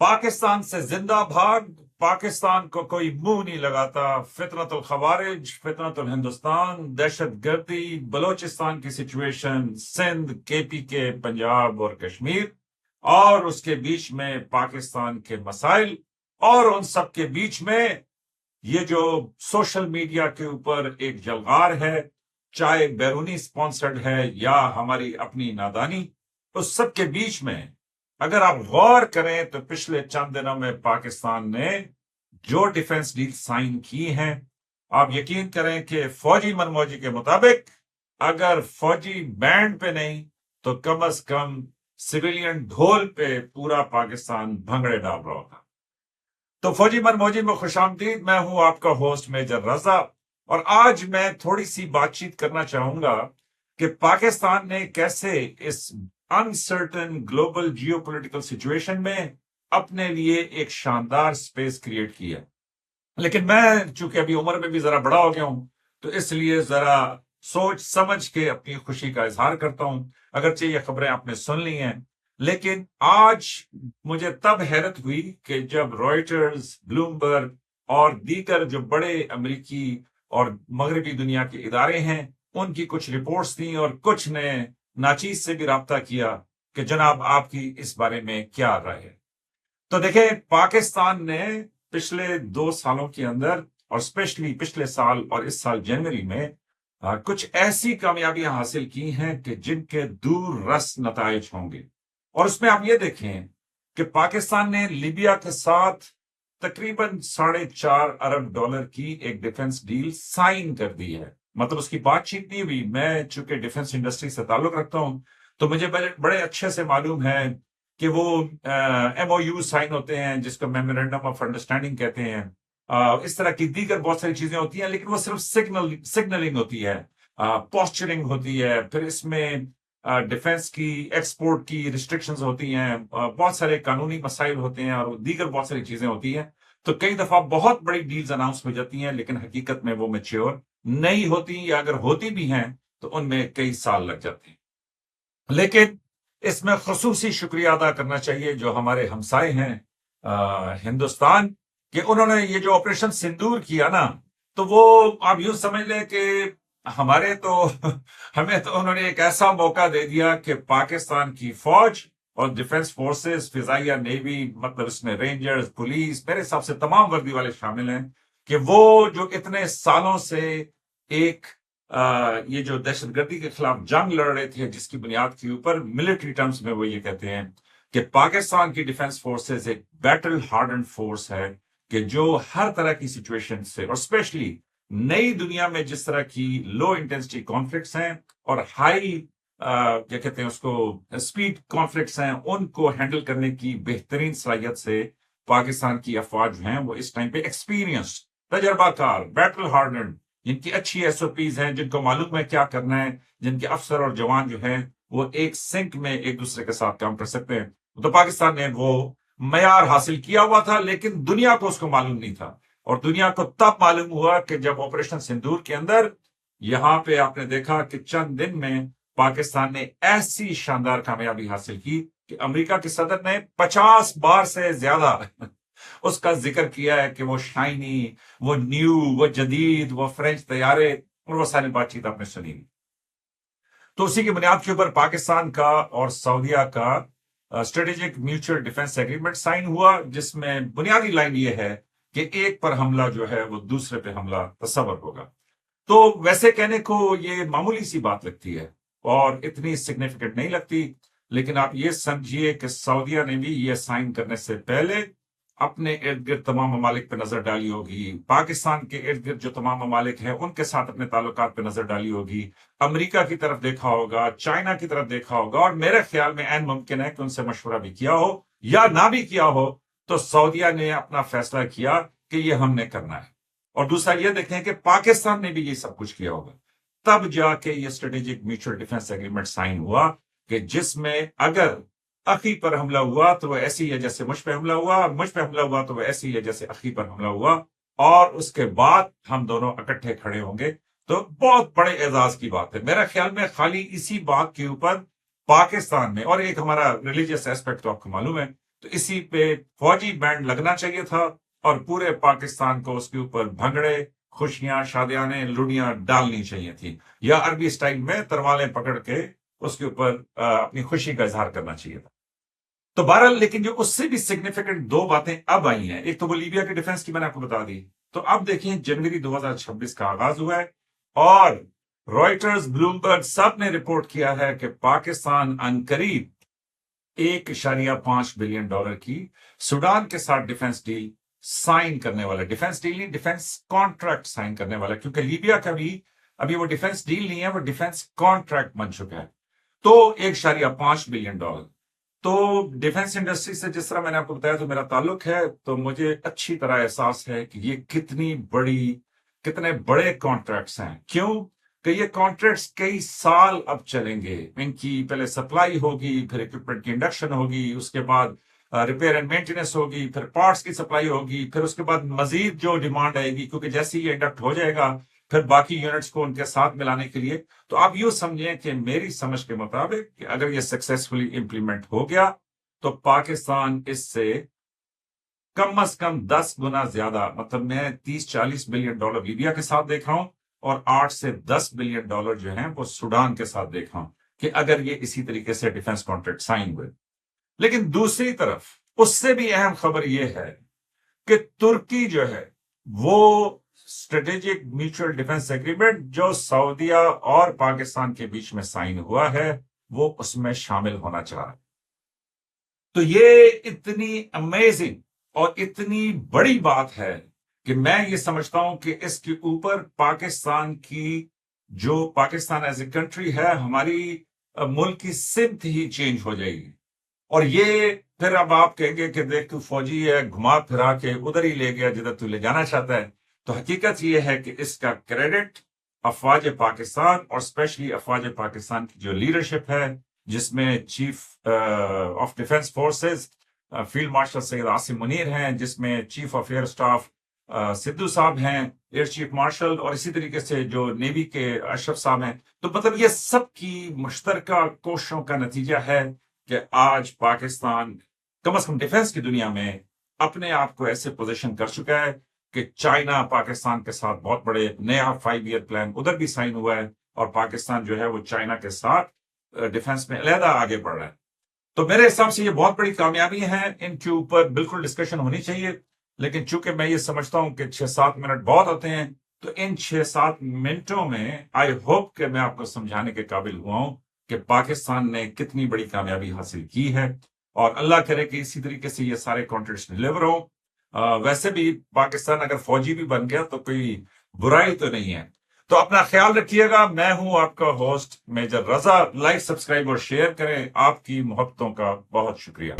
پاکستان سے زندہ بھاگ، پاکستان کو کوئی منہ نہیں لگاتا، فطرت الخوارج، فطرت الہندوستان، دہشت گردی، بلوچستان کی سچویشن سندھ کے پی کے پنجاب اور کشمیر، اور اس کے بیچ میں پاکستان کے مسائل، اور ان سب کے بیچ میں یہ جو سوشل میڈیا کے اوپر ایک جلغار ہے، چاہے بیرونی سپانسرڈ ہے یا ہماری اپنی نادانی، اس سب کے بیچ میں اگر آپ غور کریں تو پچھلے چند دنوں میں پاکستان نے جو ڈیفنس ڈیل سائن کی ہیں، آپ یقین کریں کہ فوجی منموجی کے مطابق اگر فوجی بینڈ پہ نہیں، تو کم از کم سویلین ڈھول پہ پورا پاکستان بھنگڑے ڈال رہا ہوگا۔ تو فوجی منموجی میں خوش آمدید میں ہوں آپ کا ہوسٹ میجر رضا۔ اور آج میں تھوڑی سی بات چیت کرنا چاہوں گا کہ پاکستان نے کیسے اس uncertain global geo political situation میں اپنے لیے ایک شاندار سپیس کریٹ کیا لیکن میں چونکہ ابھی عمر میں بھی ذرا بڑا ہو گیا ہوں، تو اس لیے ذرا سوچ سمجھ کے اپنی خوشی کا اظہار کرتا ہوں۔ اگرچہ یہ خبریں آپ نے سن لی ہیں، لیکن آج مجھے تب حیرت ہوئی کہ جب روئٹرز بلومبرگ اور دیگر جو بڑے امریکی اور مغربی دنیا کے ادارے ہیں، ان کی کچھ رپورٹس تھیں اور کچھ نے ناچیز سے بھی رابطہ کیا کہ جناب آپ کی اس بارے میں کیا رائے ہے۔ تو دیکھیں، پاکستان نے پچھلے دو سالوں کے اندر اور اسپیشلی پچھلے سال اور اس سال جنوری میں کچھ ایسی کامیابیاں حاصل کی ہیں کہ جن کے دور رس نتائج ہوں گے۔ اور اس میں آپ یہ دیکھیں کہ پاکستان نے لیبیا کے ساتھ تقریباً ساڑھے چار ارب ڈالر کی ایک ڈیفنس ڈیل سائن کر دی ہے۔ مطلب اس کی بات چیت نہیں ہوئی۔ میں چونکہ ڈیفنس انڈسٹری سے تعلق رکھتا ہوں، تو مجھے بڑے اچھے سے معلوم ہے کہ وہ ایم او یو سائن ہوتے ہیں، جس کو میمورینڈم آف انڈرسٹینڈنگ کہتے ہیں۔ اس طرح کی دیگر بہت ساری چیزیں ہوتی ہیں، لیکن وہ صرف سگنل سگنلنگ ہوتی ہے۔ پوسچرنگ ہوتی ہے۔ پھر اس میں ڈیفنس کی ایکسپورٹ کی ریسٹرکشنز ہوتی ہیں۔ بہت سارے قانونی مسائل ہوتے ہیں اور دیگر بہت ساری چیزیں ہوتی ہیں۔ تو کئی دفعہ بہت بڑی ڈیلز اناؤنس ہو جاتی ہیں، لیکن حقیقت میں وہ میچیور نہیں ہوتی یا اگر ہوتی بھی ہیں تو ان میں کئی سال لگ جاتے ہیں۔ لیکن اس میں خصوصی شکریہ ادا کرنا چاہیے جو ہمارے ہمسائے ہیں ہندوستان، کہ انہوں نے یہ جو آپریشن سندور کیا نا، تو وہ آپ یوں سمجھ لیں کہ ہمارے تو ہمیں تو انہوں نے ایک ایسا موقع دے دیا کہ پاکستان کی فوج اور ڈیفنس فورسز فضائیہ نیوی مطلب اس میں رینجرز پولیس میرے حساب سے تمام وردی والے شامل ہیں کہ وہ جو اتنے سالوں سے ایک یہ جو دہشت گردی کے خلاف جنگ لڑ رہے تھے، جس کی بنیاد کے اوپر ملٹری ٹرمز میں وہ یہ کہتے ہیں کہ پاکستان کی ڈیفنس فورسز ایک بیٹل ہارڈنڈ فورس ہے کہ جو ہر طرح کی سچویشن سے، اور اسپیشلی نئی دنیا میں جس طرح کی لو انٹینسٹی کانفلکٹس ہیں اور ہائی کیا کہتے ہیں اس کو اسپیڈ کانفلکٹس ہیں، ان کو ہینڈل کرنے کی بہترین صلاحیت سے پاکستان کی افواج ہیں، وہ اس ٹائم پہ ایکسپیرینس تجربہ کار بیٹل ہارڈنڈ جن کی اچھی ایس او پیز ہیں، جن کو معلوم ہے کیا کرنا ہے، جن کے افسر اور جوان جو ہیں، وہ ایک سنک میں ایک دوسرے کے ساتھ کام کر سکتے ہیں۔ تو پاکستان نے وہ معیار حاصل کیا ہوا تھا، لیکن دنیا کو اس کو معلوم نہیں تھا۔ اور دنیا کو تب معلوم ہوا کہ جب آپریشن سندور کے اندر، یہاں پہ آپ نے دیکھا کہ چند دن میں پاکستان نے ایسی شاندار کامیابی حاصل کی کہ امریکہ کے صدر نے پچاس بار سے زیادہ اس کا ذکر کیا ہے کہ وہ شائنی، وہ نیو، وہ جدید، وہ فرینچ طیارے اور وہ ساری بات چیت آپ نے سنی تو اسی کی بنیاد کے اوپر پاکستان کا اور سعودیہ کا strategic mutual defence agreement sign ہوا، جس میں بنیادی لائن یہ ہے کہ ایک پر حملہ جو ہے وہ دوسرے پہ حملہ تصور ہوگا۔ تو ویسے کہنے کو یہ معمولی سی بات لگتی ہے اور اتنی سگنیفیکینٹ نہیں لگتی۔ لیکن آپ یہ سمجھیے کہ سعودیہ نے بھی یہ سائن کرنے سے پہلے اپنے ارد گرد تمام ممالک پہ نظر ڈالی ہوگی۔ پاکستان کے ارد گرد جو تمام ممالک ہیں، ان کے ساتھ اپنے تعلقات پہ نظر ڈالی ہوگی۔ امریکہ کی طرف دیکھا ہوگا، چائنا کی طرف دیکھا ہوگا، اور میرے خیال میں این ممکن ہے کہ ان سے مشورہ بھی کیا ہو یا نہ بھی کیا ہو۔ تو سعودیہ نے اپنا فیصلہ کیا کہ یہ ہم نے کرنا ہے۔ اور دوسرا یہ دیکھیں کہ پاکستان نے بھی یہ سب کچھ کیا ہوگا۔ تب جا کے یہ strategic mutual defence agreement sign ہوا کہ جس میں اگر عقی پر حملہ ہوا تو وہ ایسی ہے جیسے مجھ پہ حملہ ہوا، مجھ پہ حملہ ہوا تو وہ ایسی ہے جیسے عقی پر حملہ ہوا اور اس کے بعد ہم دونوں اکٹھے کھڑے ہوں گے۔ تو بہت بڑے اعزاز کی بات ہے۔ میرا خیال میں خالی اسی بات کے اوپر پاکستان میں اور ایک ہمارا ریلیجیس ایسپیکٹ تو آپ کو معلوم ہے، تو اسی پہ فوجی بینڈ لگنا چاہیے تھا اور پورے پاکستان کو اس کے اوپر بھنگڑے خوشیاں، شادیانے لڑیاں ڈالنی چاہیے تھی یا عربی سٹائل میں تروالیں پکڑ کے اس کے اوپر اپنی خوشی کا اظہار کرنا چاہیے تھا۔ تو بہرحال، لیکن جو اس سے بھی سگنیفیکنٹ دو باتیں اب آئی ہیں، ایک تو وہ لیبیا کے ڈیفنس کی میں نے آپ کو بتا دی۔ تو اب دیکھیں، جنوری دو ہزار چھبیس کا آغاز ہوا ہے اور رائٹرز بلومبرگ سب نے رپورٹ کیا ہے کہ پاکستان انقریب ایک اشاریہ پانچ بلین ڈالر کی سوڈان کے ساتھ ڈیفنس ڈیل سائن کرنے والا ڈیفنس ڈیل نہیں ڈیفنس کانٹریکٹ سائن کرنے والا. کیونکہ لیبیا کا بھی ابھی وہ ڈیفنس ڈیل نہیں ہے، وہ ڈیفنس کانٹریکٹ بن چکا ہے. تو ایک شاریہ پانچ بلین ڈالر. تو ڈیفنس انڈسٹری سے جس طرح میں نے آپ کو بتایا تو میرا تعلق ہے، تو مجھے اچھی طرح احساس ہے کہ یہ کتنی بڑی، کتنے بڑے کانٹریکٹس ہیں. کیوں؟ کہ یہ کانٹریکٹس کئی سال اب چلیں گے. ان کی پہلے سپلائی ہوگی، پھر اکوپمنٹ کی انڈکشن ہوگی، اس کے بعد ریپیئر اینڈ مینٹیننس ہوگی، پھر پارٹس کی سپلائی ہوگی، پھر اس کے بعد مزید جو ڈیمانڈ آئے گی، کیونکہ جیسے یہ انڈکٹ ہو جائے گا، پھر باقی یونٹس کو ان کے ساتھ ملانے کے لیے۔ تو آپ یوں سمجھیں کہ میری سمجھ کے مطابق کہ اگر یہ سکسیسفلی امپلیمنٹ ہو گیا، تو پاکستان اس سے کم از کم دس گنا زیادہ مطلب میں تیس، چالیس بلین ڈالر لیبیا کے ساتھ دیکھ رہا ہوں اور آٹھ سے دس بلین ڈالر جو ہیں وہ سوڈان کے ساتھ دیکھ رہا ہوں کہ اگر یہ اسی طریقے سے ڈیفنس کانٹریکٹ سائن ہوئے۔ لیکن دوسری طرف اس سے بھی اہم خبر یہ ہے کہ ترکی جو ہے وہ اسٹریٹجک میوچل ڈیفنس اگریمنٹ جو سعودیہ اور پاکستان کے بیچ میں سائن ہوا ہے، وہ اس میں شامل ہونا چاہ رہا ہے۔ تو یہ اتنی امیزنگ اور اتنی بڑی بات ہے کہ میں یہ سمجھتا ہوں کہ اس کے اوپر پاکستان کی جو پاکستان ایز اے کنٹری ہے، ہماری ملک کی سمت ہی چینج ہو جائے گی۔ اور یہ پھر اب آپ کہیں گے کہ دیکھ تو فوجی ہے، گھما پھرا کے ادھر ہی لے گیا جدھر تو لے جانا چاہتا ہے۔ تو حقیقت یہ ہے کہ اس کا کریڈٹ افواج پاکستان اور اسپیشلی افواج پاکستان کی جو لیڈرشپ ہے، جس میں chief of defence forces field marshal Syed Asim Munir ہیں، جس میں chief of air staff Sidhu صاحب ہیں ایئر چیف مارشل اور اسی طریقے سے جو نیوی کے اشرف صاحب ہیں۔ تو مطلب یہ سب کی مشترکہ کوششوں کا نتیجہ ہے۔ کہ آج پاکستان کم از کم ڈیفنس کی دنیا میں اپنے آپ کو ایسے پوزیشن کر چکا ہے کہ چائنا پاکستان کے ساتھ بہت بڑے نیا فائیو ایئر پلان ادھر بھی سائن ہوا ہے اور پاکستان جو ہے وہ چائنا کے ساتھ ڈیفنس میں علیحدہ آگے بڑھ رہا ہے۔ تو میرے حساب سے یہ بہت بڑی کامیابی ہے، ان کے اوپر بالکل ڈسکشن ہونی چاہیے، لیکن چونکہ میں یہ سمجھتا ہوں کہ چھ سات منٹ بہت ہوتے ہیں، تو ان چھ سات منٹوں میں آئی ہوپ کہ میں آپ کو سمجھانے کے قابل ہوا ہوں۔ کہ پاکستان نے کتنی بڑی کامیابی حاصل کی ہے اور اللہ کرے کہ اسی طریقے سے یہ سارے کانٹریکٹس ڈلیور ہوں۔ ویسے بھی پاکستان اگر فوجی بھی بن گیا تو کوئی برائی تو نہیں ہے۔ تو اپنا خیال رکھیے گا، میں ہوں آپ کا host major Raza. Like subscribe اور شیئر کریں۔ آپ کی محبتوں کا بہت شکریہ۔